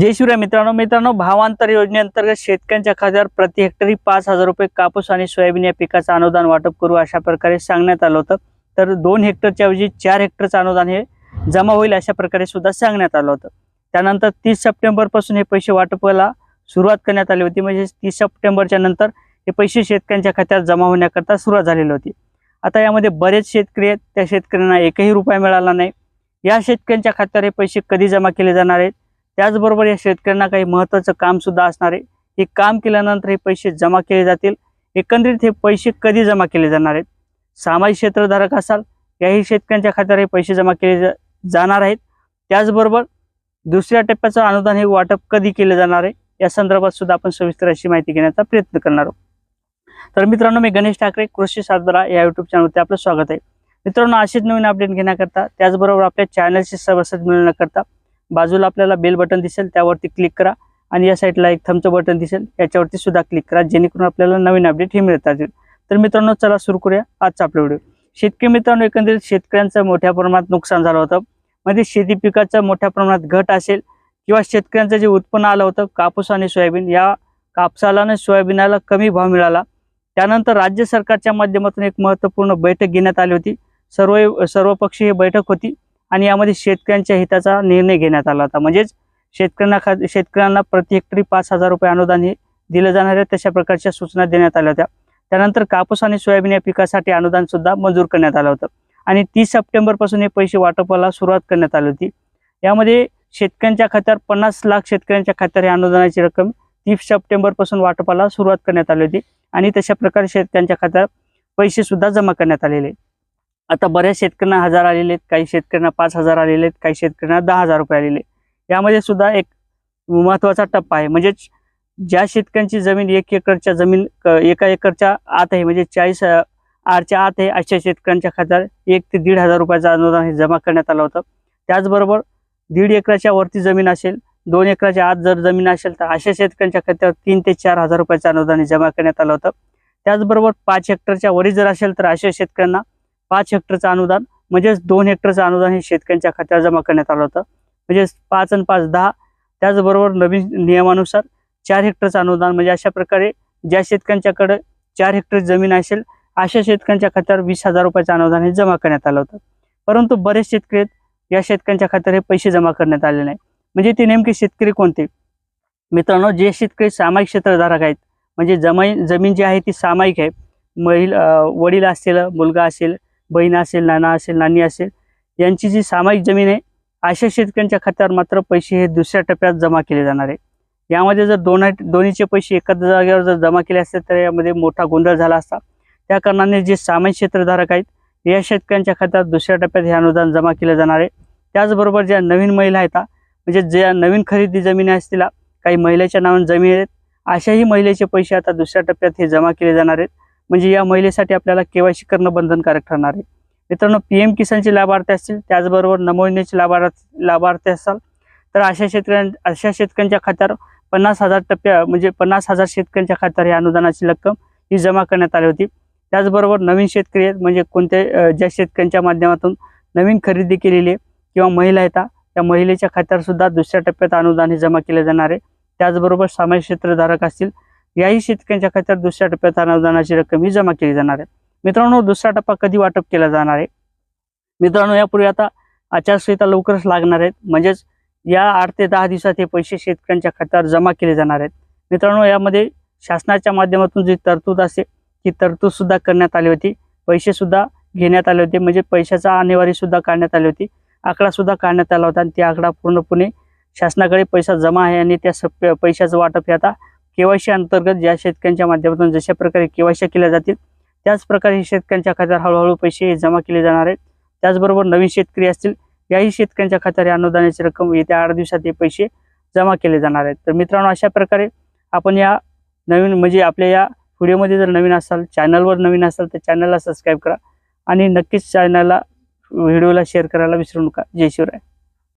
जय शिवराय मित्रांनो मित्रांनो भावांतर योजनेअंतर्गत शेतकऱ्यांच्या खात्यावर प्रति हेक्टरी पाच हजार रुपये कापूस आणि सोयाबीन या पिकाचं अनुदान वाटप करू अशा प्रकारे सांगण्यात आलं होतं. तर दोन हेक्टरच्या ऐवजी चार हेक्टरचं अनुदान हे जमा होईल अशा प्रकारे सुद्धा सांगण्यात आलं होतं. त्यानंतर तीस सप्टेंबरपासून हे पैसे वाटपाला सुरुवात करण्यात आली होती. म्हणजे तीस सप्टेंबरच्या नंतर हे पैसे शेतकऱ्यांच्या खात्यात जमा होण्याकरता सुरुवात झालेली होती. आता यामध्ये बरेच शेतकरी आहेत. त्या शेतकऱ्यांना एकही रुपया मिळाला नाही. या शेतकऱ्यांच्या खात्यावर हे पैसे कधी जमा केले जाणार आहेत? त्याचबरोबर या शेतकऱ्यांना काही महत्त्वाचं काम सुद्धा असणार आहे. हे काम केल्यानंतर हे पैसे जमा केले जातील. एकंदरीत हे पैसे कधी जमा केले जाणार आहेत? सामाजिक क्षेत्रधारक असाल याही शेतकऱ्यांच्या खात्यावर हे पैसे जमा केले जा- जाणार आहेत. त्याचबरोबर दुसऱ्या टप्प्याचं अनुदान हे वाटप कधी केले जाणार आहे? या संदर्भात सुद्धा आपण सविस्तर अशी माहिती घेण्याचा प्रयत्न करणार आहोत. तर मित्रांनो मी गणेश ठाकरे कृषी सातबारा या युट्यूब चॅनलवरती आपलं स्वागत आहे. मित्रांनो असेच नवीन अपडेट घेण्याकरता त्याचबरोबर आपल्या चॅनलचे सभासद मिळवण्याकरता बाजूला आपल्याला बेल बटन दिसेल त्यावरती क्लिक करा आणि या साईडला एक थमचं बटन दिसेल. याच्यावरती सुद्धा क्लिक करा जेणेकरून आपल्याला नवीन अपडेट हे मिळत राहतील. तर मित्रांनो चला सुरू करूया आजचा आपला व्हिडिओ शेतकरी मित्रांनो एकंदरीत शेतकऱ्यांचं मोठ्या प्रमाणात नुकसान झालं होतं. म्हणजे शेती पिकाचं मोठ्या प्रमाणात घट असेल किंवा शेतकऱ्यांचं जे उत्पन्न आलं होतं कापूस आणि सोयाबीन या कापसाला आणि सोयाबीनाला कमी भाव मिळाला. त्यानंतर राज्य सरकारच्या माध्यमातून एक महत्त्वपूर्ण बैठक घेण्यात आली होती. सर्व सर्वपक्षीय बैठक होती. आणि यामध्ये शेतकऱ्यांच्या हिताचा निर्णय घेण्यात आला होता. म्हणजेच शेतकऱ्यांना खा शेतकऱ्यांना प्रति हेक्टरी पाच हजार रुपये अनुदान हे दिलं जाणार आहे. तशा प्रकारच्या सूचना देण्यात आल्या होत्या. त्यानंतर कापूस आणि सोयाबीन या पिकासाठी अनुदान सुद्धा मंजूर करण्यात आलं होतं. आणि तीस सप्टेंबरपासून हे पैसे वाटपाला सुरुवात करण्यात आली होती. यामध्ये शेतकऱ्यांच्या खात्यावर पन्नास लाख शेतकऱ्यांच्या खात्यावर ही अनुदानाची रक्कम तीस सप्टेंबरपासून वाटपाला सुरुवात करण्यात आली होती. आणि तशा प्रकारे शेतकऱ्यांच्या खात्यावर पैसेसुद्धा जमा करण्यात आलेले. आता बऱ्याच शेतकऱ्यांना हजार आलेले आहेत काही शेतकऱ्यांना पाच हजार आलेले आहेत काही शेतकऱ्यांना दहा हजार रुपये आलेले आहेत. यामध्ये सुद्धा एक महत्त्वाचा टप्पा आहे. म्हणजेच ज्या शेतकऱ्यांची जमीन एक एकरच्या जमीन एका एकरच्या आत आहे म्हणजे चाळीस आरच्या आत आहे अशा शेतकऱ्यांच्या खात्यावर एक ते दीड हजार रुपयाचं अनुदान हे जमा करण्यात आलं होतं. त्याचबरोबर दीड एकराच्या वरती जमीन असेल दोन एकराच्या आत जर जमीन असेल तर अशा शेतकऱ्यांच्या खात्यावर तीन ते चार हजार रुपयाचं अनुदान हे जमा करण्यात आलं होतं. त्याचबरोबर पाच हेक्टरच्या वरी जर असेल तर अशा शेतकऱ्यांना पाच हेक्टरचं अनुदान म्हणजेच दोन हेक्टरचं अनुदान हे शेतकऱ्यांच्या खात्यावर जमा करण्यात आलं होतं. म्हणजेच पाच आणि पाच दहा त्याचबरोबर नवीन नियमानुसार चार हेक्टरचं अनुदान म्हणजे अशा प्रकारे ज्या शेतकऱ्यांच्याकडे चार हेक्टर जमीन असेल अशा शेतकऱ्यांच्या खात्यावर वीस हजार रुपयाचं अनुदान हे जमा करण्यात आलं होतं. परंतु बरेच शेतकरी या शेतकऱ्यांच्या खात्यावर हे पैसे जमा करण्यात आले नाही. म्हणजे ते नेमके शेतकरी कोणते? मित्रांनो जे शेतकरी सामायिक क्षेत्रधारक आहेत म्हणजे जमाई जमीन जी आहे ती सामायिक आहे. महिला वडील असेल मुलगा असेल बहीण असेल नाना असेल नानी असेल यांची जी सामायिक जमीन आहे अशा शेतकऱ्यांच्या खात्यावर मात्र पैसे हे दुसऱ्या टप्प्यात जमा केले जाणार आहे. यामध्ये जर दोन दोन्हीचे पैसे एकाच जागेवर जर जमा केले असते तर यामध्ये मोठा गोंधळ झाला असता. त्या कारणाने जे सामायिक क्षेत्रधारक आहेत या शेतकऱ्यांच्या खात्यात दुसऱ्या टप्प्यात हे अनुदान जमा केले जाणार आहे. त्याचबरोबर ज्या नवीन महिला आहेत म्हणजे ज्या नवीन खरेदी जमिनी असतील काही महिलेच्या नावाने जमीन आहेत अशाही महिलेचे पैसे आता दुसऱ्या टप्प्यात हे जमा केले जाणार आहेत. म्हणजे या महिलेसाठी आपल्याला केवायसी करणं बंधनकारक ठरणार आहे. मित्रांनो पी एम किसानचे लाभार्थी असतील त्याचबरोबर नमो योजनेचे लाभार्थी लाभार्थी असाल तर अशा शेतकऱ्यां अशा शेतकऱ्यांच्या खात्यावर पन्नास हजार टप्प्या म्हणजे पन्नास हजार शेतकऱ्यांच्या खात्यावर ही अनुदानाची रक्कम ही जमा करण्यात आली होती. त्याचबरोबर नवीन शेतकरी आहेत म्हणजे कोणत्या ज्या शेतकऱ्यांच्या माध्यमातून नवीन खरेदी केलेली आहे किंवा महिला आहेत त्या महिलेच्या खात्यावर सुद्धा दुसऱ्या टप्प्यात अनुदान हे जमा केले जाणार आहे. त्याचबरोबर सामाजिक क्षेत्रधारक असतील याही शेतकऱ्यांच्या खात्यात दुसऱ्या टप्प्यात अनुदानाची रक्कम ही जमा केली जाणार आहे. मित्रांनो दुसरा टप्पा कधी वाटप केला जाणार आहे? मित्रांनो यापूर्वी आता आचारसंहिता लवकरच लागणार आहेत म्हणजेच या आठ ते दहा दिवसात हे पैसे शेतकऱ्यांच्या खात्यावर जमा केले जाणार आहेत. मित्रांनो यामध्ये शासनाच्या माध्यमातून जी तरतूद असते ती तरतूद सुद्धा करण्यात आली होती. पैसे सुद्धा घेण्यात आले होते. म्हणजे पैशाचा आणेवारी सुद्धा काढण्यात आली होती. आकडा सुद्धा काढण्यात आला होता आणि ती आकडा पूर्णपणे शासनाकडे पैसा जमा आहे आणि त्या सप पैशाचं वाटप हे आता केवायसी अंतर्गत ज्या शेतकऱ्यांच्या माध्यमातून जशा प्रकारे केवायसी केल्या जातील त्याच प्रकारे शेतकऱ्यांच्या खात्यावर हळूहळू पैसे जमा केले जाणार आहेत. त्याचबरोबर नवीन शेतकरी असतील याही शेतकऱ्यांच्या खात्यावर अनुदानाची रक्कम येत्या आठ दिवसात हे पैसे जमा केले जाणार आहेत. तर मित्रांनो अशा प्रकारे आपण या नवीन म्हणजे आपल्या या व्हिडिओमध्ये जर नवीन असाल चॅनलवर नवीन असाल तर चॅनलला सबस्क्राईब करा आणि नक्कीच चॅनलला व्हिडिओला शेअर करायला विसरू नका. जय शिवराय.